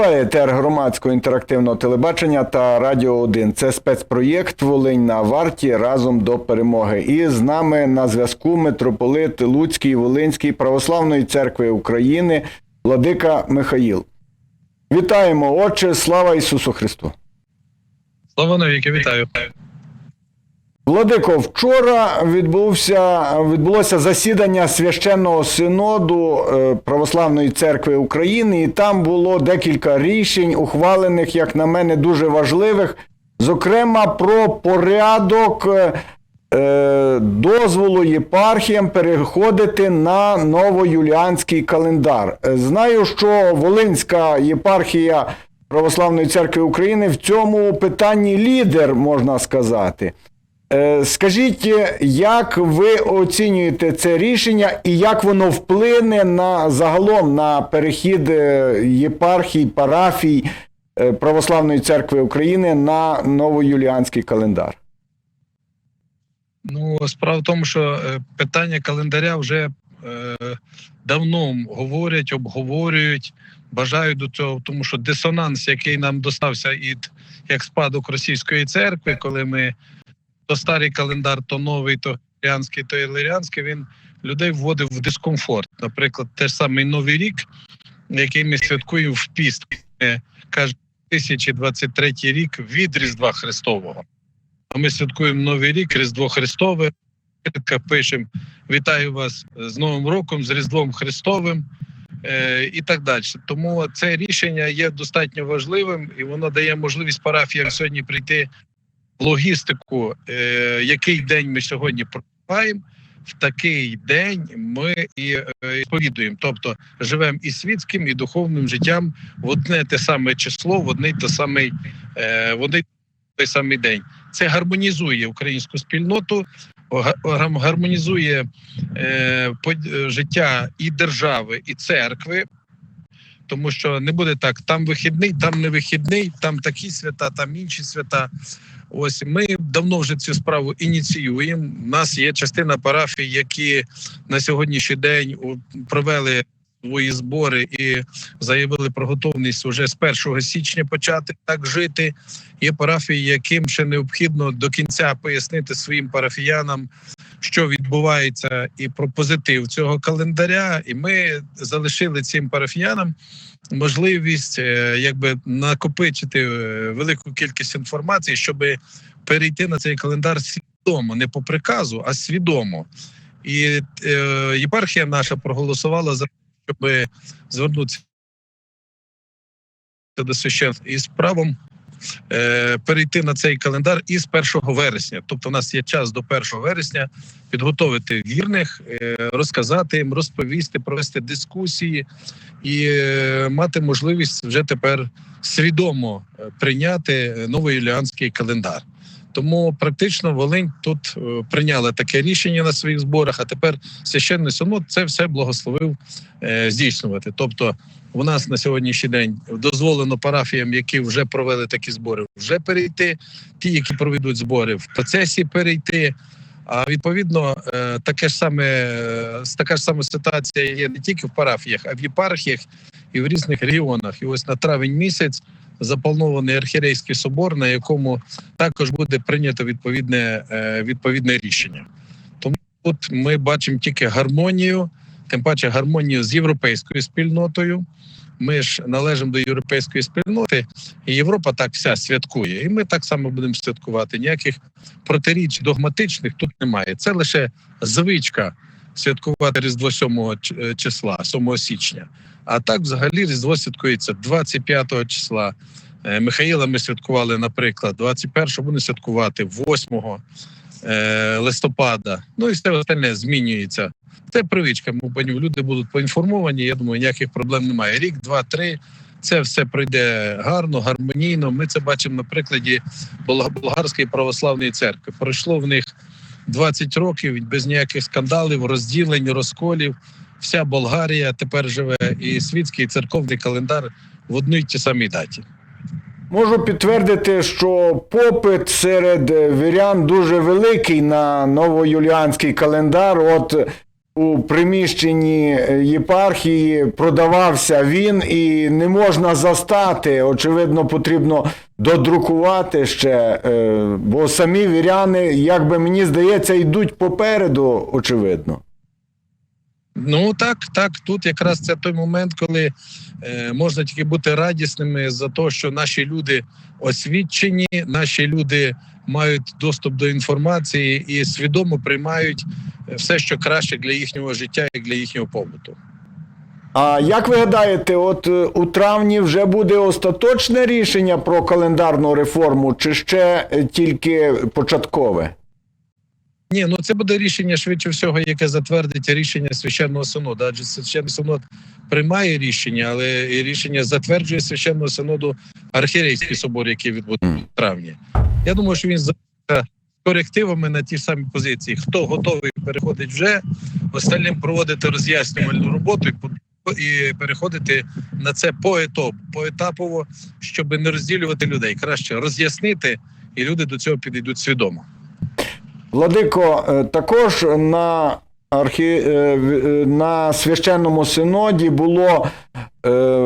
Триває етер громадського інтерактивного телебачення та Радіо 1. Це спецпроєкт Волинь на варті разом до перемоги. І з нами на зв'язку митрополит Луцький Волинський православної церкви України Владика Михаїл. Вітаємо, Отче, слава Ісусу Христу! Слава навіки, вітаю. Владико, вчора відбувся, відбулося засідання священного синоду е, Православної церкви України, і там було декілька рішень, ухвалених, як на мене, дуже важливих, зокрема про порядок е, е, дозволу єпархіям переходити на новоюліанський календар. Знаю, що Волинська єпархія Православної церкви України в цьому питанні лідер, можна сказати. Е, Скажіть, як ви оцінюєте це рішення і як воно вплине на загалом на перехід е, єпархій, парафій е, Православної церкви України на новоюліанський календар? Ну, справа в тому, що питання календаря вже е, давно говорять, обговорюють, бажають до цього, тому що дисонанс, який нам достався від як спадок російської церкви, коли ми то старий календар, то новий, то гріанський, то ілліріанський, він людей вводив в дискомфорт. Наприклад, теж самий Новий рік, який ми святкуємо в піст, каже 2023 рік від Різдва Христового. А ми святкуємо Новий рік, Різдво Христове. Пишемо Вітаю вас з Новим роком, з Різдвом Христовим е, і так далі. Тому це рішення є достатньо важливим і воно дає можливість парафіям сьогодні прийти логістику, е, який день ми сьогодні проживаємо. В такий день ми і е, сповідуємо, тобто живемо і світським, і духовним життям в одне те саме число, в одне те самий, е, в один той самий день. Це гармонізує українську спільноту, гармонізує е, е, життя і держави, і церкви. Тому що не буде так: там вихідний, там не вихідний, там такі свята, там інші свята. Ось ми давно вже цю справу ініціюємо. У нас є частина парафій, які на сьогоднішній день провели свої збори і заявили про готовність уже з 1 січня почати так жити. Є парафії, яким ще необхідно до кінця пояснити своїм парафіянам, що відбувається, і про позитив цього календаря. І ми залишили цим парафіянам можливість е, якби накопичити е, велику кількість інформації, щоб перейти на цей календар свідомо, не по приказу, а свідомо. І е, єпархія наша проголосувала за щоб звернутися до священства із правом перейти на цей календар із 1 вересня. Тобто, у нас є час до 1 вересня підготовити вірних, е, розказати їм, розповісти, провести дискусії і е, мати можливість вже тепер свідомо прийняти прийняти новоюліанський календар. Тому практично Волинь тут е, прийняла таке рішення на своїх зборах. А тепер священний синод це все благословив е, здійснювати. Тобто, у нас на сьогоднішній день дозволено парафіям, які вже провели такі збори, вже перейти. Ті, які проведуть збори, в процесі перейти. А відповідно, е, таке ж саме така ж сама ситуація є не тільки в парафіях, а в єпархіях і в різних регіонах. І ось на травень місяць запланований архірейський собор, на якому також буде прийнято відповідне, е, відповідне рішення. Тому тут ми бачимо тільки гармонію, тим паче гармонію з європейською спільнотою. Ми ж належимо до європейської спільноти, і Європа так вся святкує. І ми так само будемо святкувати. Ніяких протиріч догматичних тут немає. Це лише звичка святкувати Різдво 7 е, числа, 7 січня. А так, взагалі, Різдво святкується 25 числа. Е, Михаїла ми святкували, наприклад, 21-го будемо святкувати 8 е, листопада. Ну і все остальне змінюється. Це привичка. Ми пані люди будуть поінформовані. Я думаю, ніяких проблем немає. Рік, два, три. Це все пройде гарно, гармонійно. Ми це бачимо на прикладі болгарської православної церкви. Пройшло в них 20 років без ніяких скандалів, розділень, розколів. Вся Болгарія тепер живе, і світський і церковний календар в одній й тій самій даті. Можу підтвердити, що попит серед вірян дуже великий на новоюліанський календар. От у приміщенні єпархії продавався він і не можна застати. Очевидно, потрібно додрукувати ще, е, бо самі віряни, як би мені здається, йдуть попереду, очевидно. Ну так, так. Тут якраз це той момент, коли е, можна тільки бути радісними за те, що наші люди освічені, наші люди мають доступ до інформації і свідомо приймають е, все, що краще для їхнього життя і для їхнього побуту. А як ви гадаєте, от е, у травні вже буде остаточне рішення про календарну реформу, чи ще е, тільки початкове? Ні, ну це буде рішення швидше всього, яке затвердить рішення священного синоду. Адже священний синод приймає рішення, але і рішення затверджує священного синоду архірейський собор, який відбудеться в травні. Я думаю, що він з корективами на ті ж самі позиції. Хто готовий переходить вже, остальним проводити роз'яснювальну роботу і і переходити на це поетап, поетапово, щоб не розділювати людей. Краще роз'яснити, і люди до цього підійдуть свідомо. Владико, е, також на архі... е, е, на священному синоді було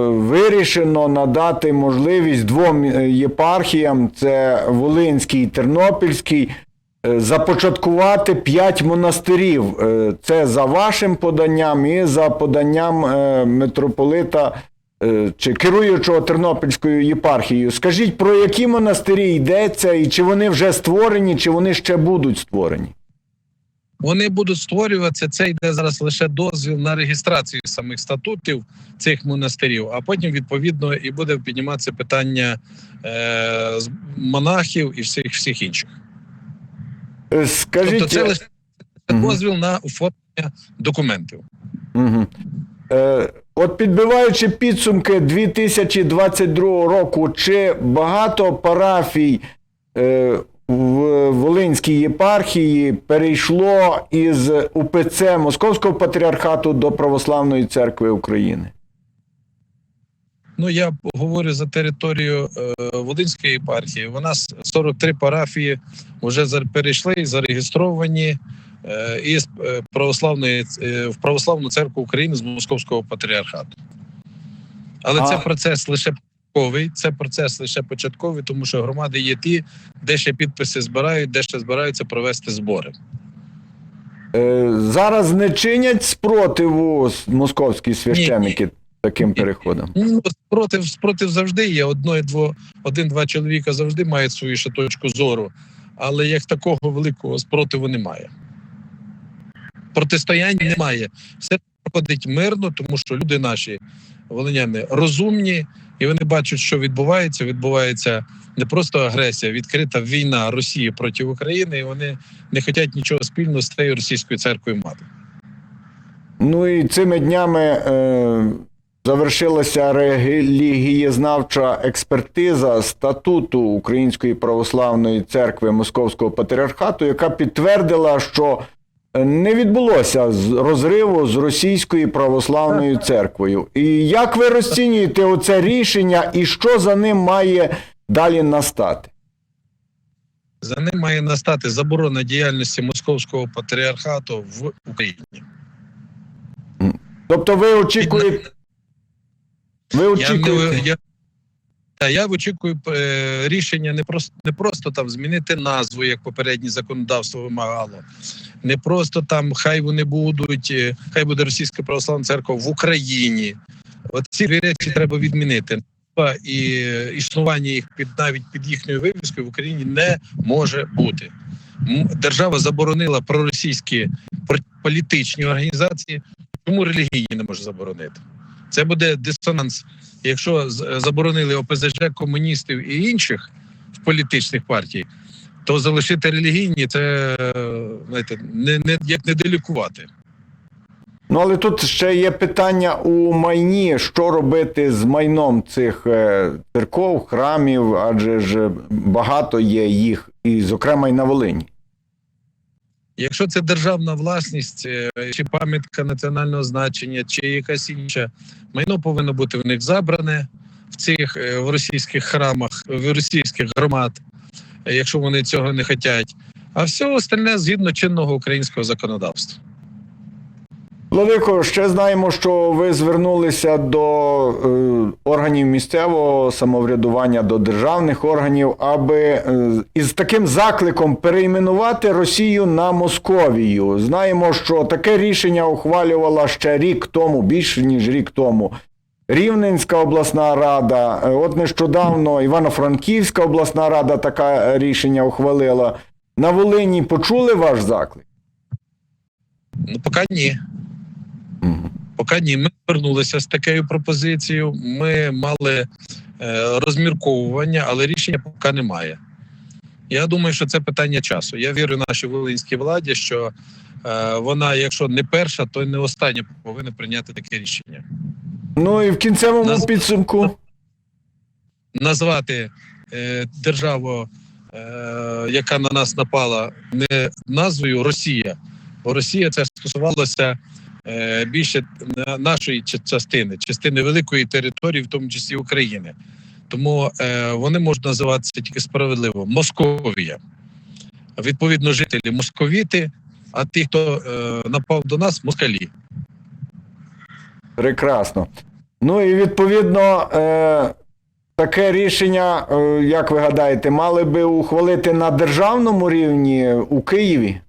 вирішено надати можливість двом єпархіям, це Волинський і Тернопільський, започаткувати п'ять монастирів. Це за вашим поданням і за поданням митрополита чи керуючого Тернопільською єпархією. Скажіть, про які монастирі йдеться, і чи вони вже створені, чи вони ще будуть створені? Вони будуть створюватися. Це йде зараз лише дозвіл на реєстрацію самих статутів цих монастирів, а потім відповідно і буде підніматися питання е, монахів і всіх всіх інших. Е, Скажіть, Тобто, це лише Мгм. дозвіл на оформлення документів. Угу. Е, от підбиваючи підсумки 2022 року, чи багато парафій е, в Волинській єпархії перейшло із УПЦ Московського патріархату до Православної церкви України? Ну я говорю за територію е, Волинської єпархії. У нас 43 парафії вже перейшли і зареєстровані із е, православної е, в православну церкву України з Московського патріархату. Але А- це процес лише початковий. Це процес лише початковий, тому що громади є ті, де ще підписи збирають, де ще збираються провести збори. Е, зараз не чинять спротиву московські священики таким Ні. переходом? Ну, спротив, спротив завжди є. Одно, дво, один-два чоловіка завжди мають свою ще точку зору, але як такого великого спротиву немає. Протистояння немає. Все проходить мирно, тому що люди наші волиняни розумні, і вони бачать, що відбувається. Відбувається не просто агресія, відкрита війна Росії проти України, і вони не хочуть нічого спільного з тією російською церквою мати. Ну і цими днями е, завершилася релігієзнавча експертиза статуту Української православної церкви Московського патріархату, яка підтвердила, що не відбулося з- розриву з російською православною церквою. І як ви розцінюєте оце рішення, і що за ним має далі настати? За ним має настати заборона діяльності московського патріархату в Україні. Тобто, ви очікуєте. Ви очікуєте. я, я очікую е, рішення не просто не просто там змінити назву, як попереднє законодавство вимагало, не просто там хай вони будуть, е, хай буде російська православна церква в Україні. От ці дві речі треба відмінити. І е, існування їх під навіть під їхньою вивіскою в Україні не може бути. Держава заборонила проросійські політичні організації. Чому релігійні не може заборонити? Це буде дисонанс. Якщо заборонили ОПЗЖ комуністів і інших в політичних партій, то залишити релігійні це е, знаєте, не, не як не делікувати. Ну, але тут ще є питання у майні, що робити з майном цих е, церков, храмів, адже ж багато є їх, і, зокрема, й на Волині. Якщо це державна власність, е, чи пам'ятка національного значення, чи якась інша, майно повинно бути в них забране в цих е, в російських храмах, в російських громад, якщо вони цього не хочуть. А все остальне згідно чинного українського законодавства. Владико, ще знаємо, що ви звернулися до е, органів місцевого самоврядування, до державних органів, аби е, із таким закликом перейменувати Росію на Московію. Знаємо, що таке рішення ухвалювала ще рік тому, більше ніж рік тому. Рівненська обласна рада, е, от нещодавно Івано-Франківська обласна рада таке рішення ухвалила. На Волині почули ваш заклик? Ну, поки ні. Поки ні. Ми звернулися з такою пропозицією. Ми мали е, розмірковування, але рішення поки немає. Я думаю, що це питання часу. Я вірю нашій волинській владі, що е, вона, якщо не перша, то й не остання повинна прийняти таке рішення. Ну і в кінцевому Нас- підсумку. Назвати е, державу, е, яка на нас напала, не назвою Росія, бо Росія це стосувалося більше нашої частини, частини великої території, в тому числі України. Тому е, вони можуть називатися тільки справедливо Московія. Відповідно, жителі московіти, а ті, хто е, напав до нас, москалі. Прекрасно. Ну і відповідно, е, таке рішення, е, як ви гадаєте, мали би ухвалити на державному рівні у Києві?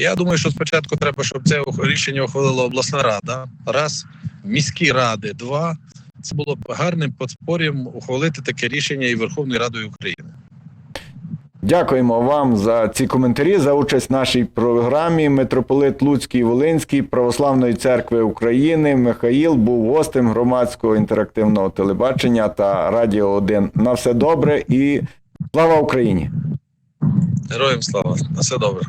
Я думаю, що спочатку треба, щоб це рішення ухвалила обласна рада. Раз, міські ради, два. Це було б гарним подспор'ям ухвалити таке рішення і Верховною Радою України. Дякуємо вам за ці коментарі, за участь в нашій програмі. Митрополит Луцький Волинський Православної церкви України Михаїл був гостем громадського інтерактивного телебачення та Радіо 1. На все добре і слава Україні! Героям слава! На все добре.